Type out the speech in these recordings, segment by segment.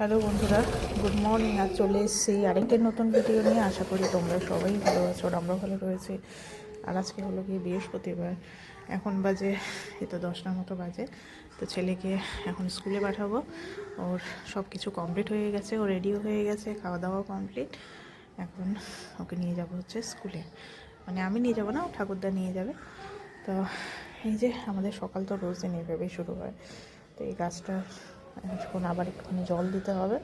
Hello বন্ধুরা, good morning. আর চলে এসেছি আরেকটি নতুন ভিডিও নিয়ে। আশা করি তোমরা সবাই ভালো আছো আর আমরাও ভালো রয়েছি। আর আজকে হলো গিয়ে বৃহস্পতিবার। এখন বাজে, এই তো দশটার মতো বাজে। তো ছেলেকে এখন স্কুলে পাঠাবো। ওর সব কিছু কমপ্লিট হয়ে গেছে, ও রেডিও হয়ে গেছে খাওয়া দাওয়া কমপ্লিট। এখন ওকে নিয়ে যাব হচ্ছে স্কুলে। মানে আমি নিয়ে যাব না, ও ঠাকুরদা নিয়ে যাবে। তো এই যে আমাদের সকাল তো রোজ দিন এভাবেই শুরু হয়। তো এই গাছটা এখন আবার একটুখানি জল দিতে হবে।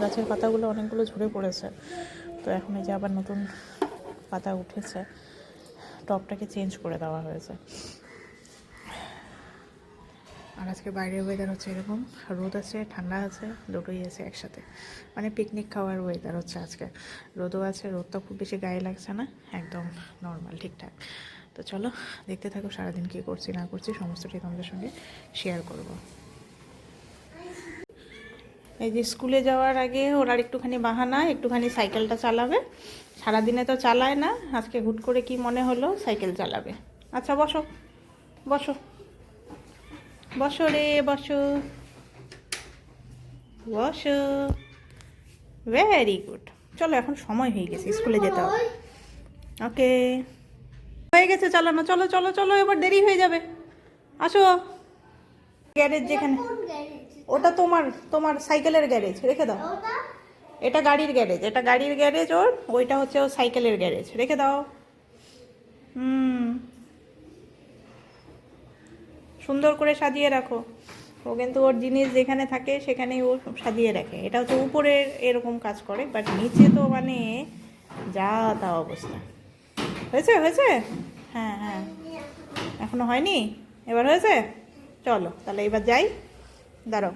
গাছের পাতাগুলো অনেকগুলো ঝরে পড়েছে। তো এখন এই যে আবার নতুন পাতা উঠেছে, টপটাকে চেঞ্জ করে দেওয়া হয়েছে। আর আজকে বাইরের ওয়েদার হচ্ছে এরকম। রোদ আছে, ঠান্ডা আছে, দুটোই আছে একসাথে। মানে পিকনিক খাওয়ার ওয়েদার হচ্ছে আজকে। রোদও আছে রোদটা খুব বেশি গায়ে লাগছে না, একদম নর্মাল ঠিকঠাক। তো চলো, দেখতে থাকো সারাদিন কী করছি না করছি, সমস্তটাই তোমাদের সঙ্গে শেয়ার করব। এই যে স্কুলে যাওয়ার আগে ওর একটুখানি বাহানা, একটুখানি সাইকেলটা চালাবে। সারাদিনে তো চালায় না, আজকে হুট করে কি মনে হলো, সাইকেল চালাবে। আচ্ছা বসো বসো। বসো রে, বসো। বসো। ভেরি গুড চলো, এখন সময় হয়ে গেছে, স্কুলে যেতে হবে। ওকে। হয়ে গেছে চালানো, চলো চলো চলো, এবার দেরি হয়ে যাবে। আসো। গ্যারেজ যেখানে ওটা তোমার তোমার সাইকেলের গ্যারেজ রেখে দাও। এটা গাড়ির গ্যারেজ এটা গাড়ির গ্যারেজ ওর ওইটা হচ্ছে ওর সাইকেলের গ্যারেজ রেখে দাও। হুম। সুন্দর করে সাজিয়ে রাখো। ও কিন্তু ওর জিনিস যেখানে থাকে সেখানেই ও সাজিয়ে রাখে। এটা হচ্ছে উপরের এরকম কাজ করে বাট নিচে তো মানে যা তা অবস্থা। হয়েছে হয়েছে? হ্যাঁ হ্যাঁ। এখনও হয়নি? এবার হয়েছে? চলো তাহলে এবার যাই। দাঁড়াও।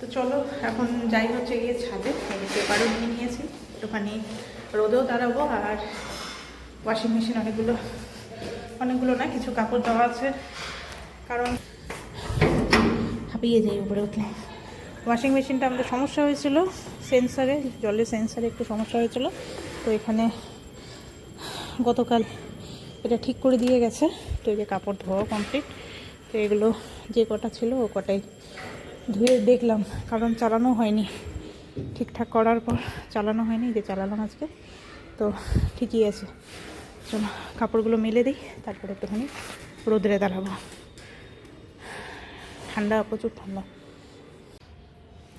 তো চলো, এখন যাই হচ্ছে গিয়ে ছাদে। পেপারও নিয়ে নিয়েছি। একটুখানি রোদেও দাঁড়াবো আর ওয়াশিং মেশিন অনেকগুলো অনেকগুলো না, কিছু কাপড় দেওয়া আছে। কারণ হাঁপিয়ে যাই উপরে উঠলে। ওয়াশিং মেশিনটা আমাদের সমস্যা হয়েছিল। সেন্সারে জলের সেন্সারে একটু সমস্যা হয়েছিল। তো এখানে গতকাল এটা ঠিক করে দিয়ে গেছে। তো এই যে কাপড় ধোয়া কমপ্লিট তো এগুলো যে কটা ছিল ও কটাই ধুয়ে দেখলাম, কারণ চালানো হয়নি। ঠিকঠাক করার পর চালানো হয়নি যে চালালাম আজকে। তো ঠিকই আছে। চলো, কাপড়গুলো মেলে দিই, তারপরে একটুখানি রোদরে দাঁড়াবো। ঠান্ডা, প্রচুর ঠান্ডা।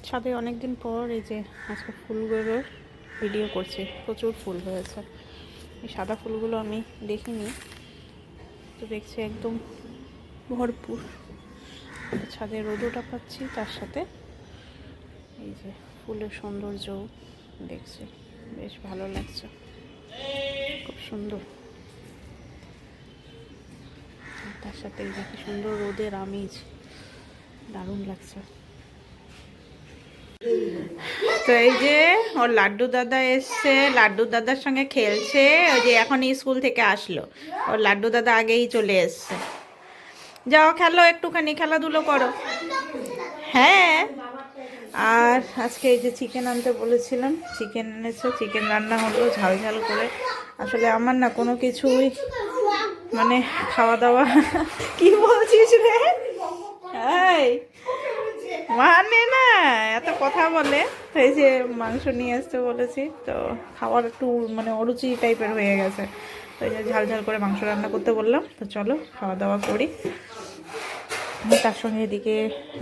ছাদে অনেক দিন পর এই যে আজকে ফুলগুলোর ভিডিও করছি, প্রচুর ফুল হয়েছে। এই সাদা ফুলগুলো আমি দেখিনি, তো দেখছি একদম ভরপুর। ছাদে রোদটা পাচ্ছি, তার সাথে এই যে ফুলের সৌন্দর্য দেখছি। বেশ ভালো লাগছে। খুব সুন্দর। তার সাথে এই কি সুন্দর রোদের আমেজ। দারুণ লাগছে। তো এই যে ওর লাড্ডু দাদা এসছে, লাড্ডু দাদার সঙ্গে খেলছে। ওই যে এখন স্কুল থেকে আসলো। ওর লাড্ডু দাদা আগেই চলে এসছে। যাও খেলো, একটুখানি খেলাধুলো করো। হ্যাঁ। আর আজকে এই যে চিকেন আনতে বলেছিলাম চিকেন এনেছে চিকেন রান্না হলো, ঝাল ঝাল করে। আসলে আমার না কোনো কিছুই মানে খাওয়া দাওয়া কি বলছিস রে? এই মানে না, এত কথা বলে। এই যে মাংস নিয়ে আসতে বলেছি, তো খাওয়ার একটু মানে অরুচি টাইপের হয়ে গেছে। তো এই যে ঝাল ঝাল করে মাংস রান্না করতে বললাম, তো চলো খাওয়া দাওয়া করি। তার সঙ্গে এদিকে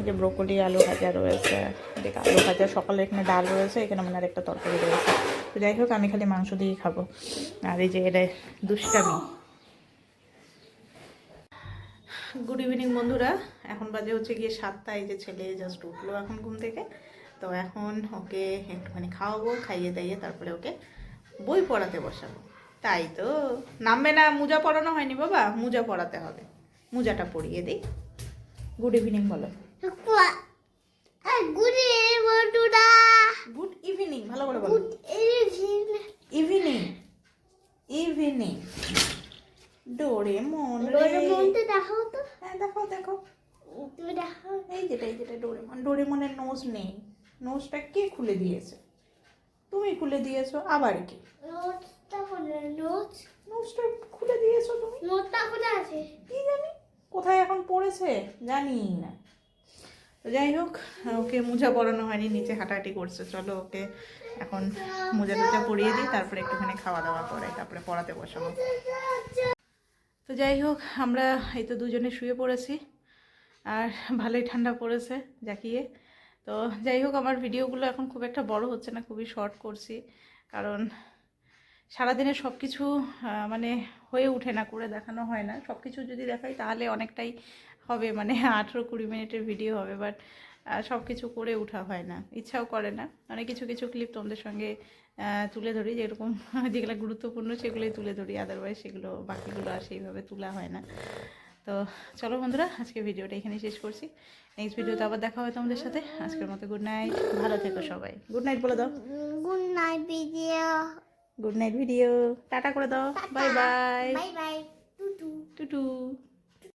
যে ব্রোকলি, আলু ভাজা রয়েছে, এদিকে আলু ভাজা, সকালে এখানে ডাল রয়েছে, এখানে মানে আরেকটা তরকারি রয়েছে। তো যাই হোক, আমি খালি মাংস দিয়েই খাব। আর এই যে এটা দুষ্টামি। গুড ইভিনিং বন্ধুরা। এখন বাজে হচ্ছে গিয়ে সাতটা, এই যে ছেলে জাস্ট উঠল এখন ঘুম থেকে। তো এখন ওকে একটুখানি খাওয়াবো, খাইয়ে দাইয়ে তারপরে ওকে বই পড়াতে বসাবো। তাই তো? নামবে না মোজা পরানো হয়নি বাবা মোজা পরাতে হবে। মোজাটা পরিয়ে দিই। গুড ইভিনিং বলো। গুড ইভিনিং ভালো করে বলো। ইভিনিং ইভিনিং ডোরে মন হ্যাঁ দেখো দেখো এই যেটা এই যেটা ডোরেমন ডোরেমনের নোজ নেই। নোজটা কে খুলে দিয়েছে? তুমি খুলে দিয়েছ আবার কি? নোজটা খুলে দিয়েছ তুমি? কি জানি? কোথায় এখন পড়েছে? জানি না। তো যাই হোক ওকে মোজা পরানো হয়নি নিচে হাঁটাহাঁটি করছে। চলো ওকে এখন মোজা টোজা পরিয়ে দিই তারপরে একটুখানি খাওয়া দাওয়া করে তারপরে পড়াতে বসাবো। তো যাই হোক আমরা এই তো দুজনে শুয়ে পড়েছি আর ভালোই ঠান্ডা পড়েছে জাকিয়ে। তো যাই হোক আমার ভিডিওগুলো এখন খুব একটা বড় হচ্ছে না খুবই শর্ট করছি কারণ সারাদিনে সব কিছু মানে হয়ে ওঠে না, করে দেখানো হয় না। সব কিছু যদি দেখাই তাহলে অনেকটাই হবে মানে আঠেরো কুড়ি মিনিটের ভিডিও হবে বাট সব কিছু করে ওঠা হয় না। ইচ্ছাও করে না। মানে কিছু কিছু ক্লিপ তোমাদের সঙ্গে তুলে ধরি। যেরকম যেগুলো গুরুত্বপূর্ণ সেগুলোই তুলে ধরি আদারওয়াইজ সেগুলো, বাকিগুলো আর সেইভাবে তোলা হয় না। তো চলো বন্ধুরা, আজকে ভিডিওটা এখানেই শেষ করছি। নেক্সট ভিডিওতে আবার দেখা হবে তোমাদের সাথে। আজকের মতো গুড নাইট ভালো থেকো সবাই। গুড নাইট বলে দাও। Good night video good night video tata করে দাও বাই বাই বাই বাই টুটু টুটু